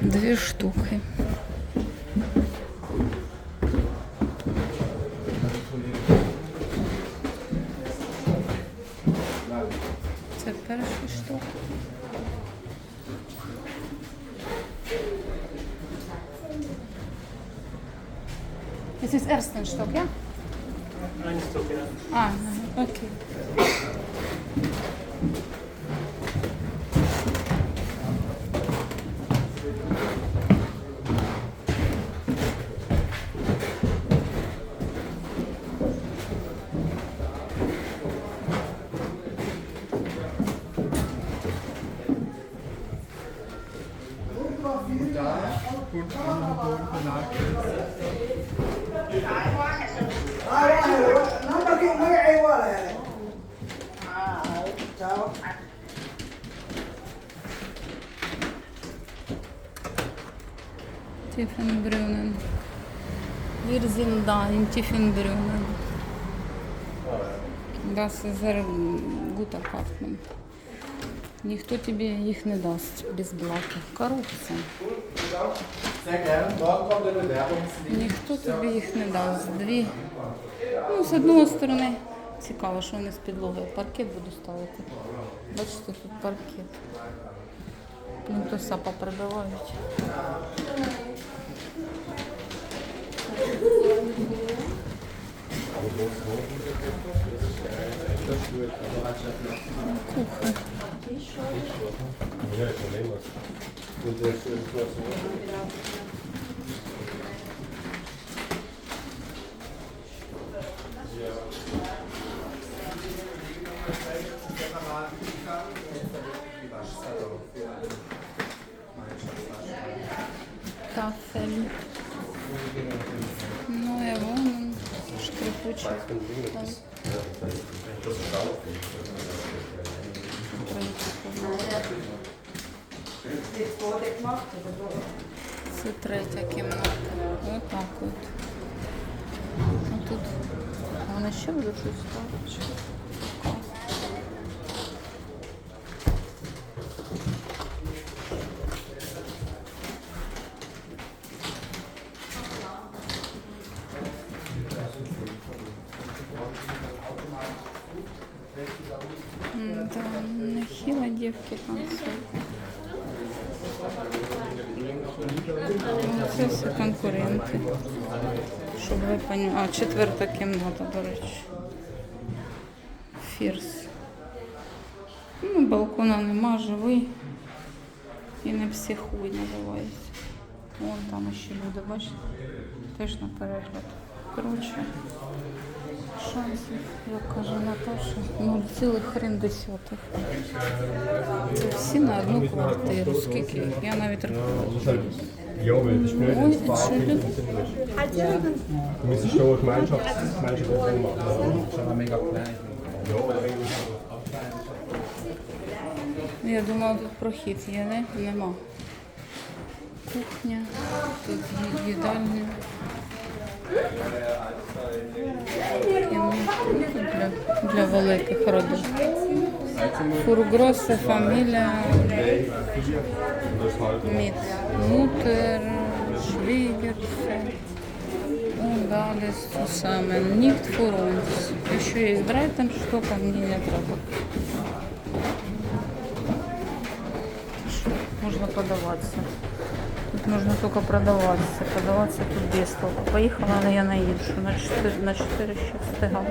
Дві штуки. Це перший штук. Es ist ersten Stock, ja? Ein Stück, ja. Ah, okay. mudar, cortar um pouco da نمبرك مقعي ولا يعني اه تعال Wir sind da in Das. Ніхто тобі їх не дасть. Корупція. Kommt der Bewerbungslink. Ніхто тобі їх не дасть. Дві. Ну, з одної сторони, цікаво, що вони з підлоги. Паркет буду ставити. Бачите, тут паркет. Плінтуса поприбивають. Кухня. Тафель. Ну і вон он, шкрипучий. Це третя кімната. Отак от. А тут вони ще будуть щось? Да, нехило девки танцуют. Ну, Це всі конкуренти. Щоб ви поняли. А, четверта кімната, до речі. Фірс. Ну, балкона нема, живий. І не психуй називається. Вон там ще люди, бачите? Теж на перегляд. Коротше, шансів, як каже Наташа, 0, хрен десятих. Це всі на одну квартиру. Скільки? Я навіть er egentlig Я думала, тут прохід є, не? Нема. Кухня, тут їдальня. Для, великих родин. Фургросе, фамілія, Міт. Мутер, Швігер, все. Ну, далі саме. Ніхт фурунс. Якщо є Брайтон, штука, мені не треба. Що, Можна подаватися. Тут нужно только продаваться. Продаваться тут без толку. Поїхала, я на іншу. На 4, на 4 ще встигала.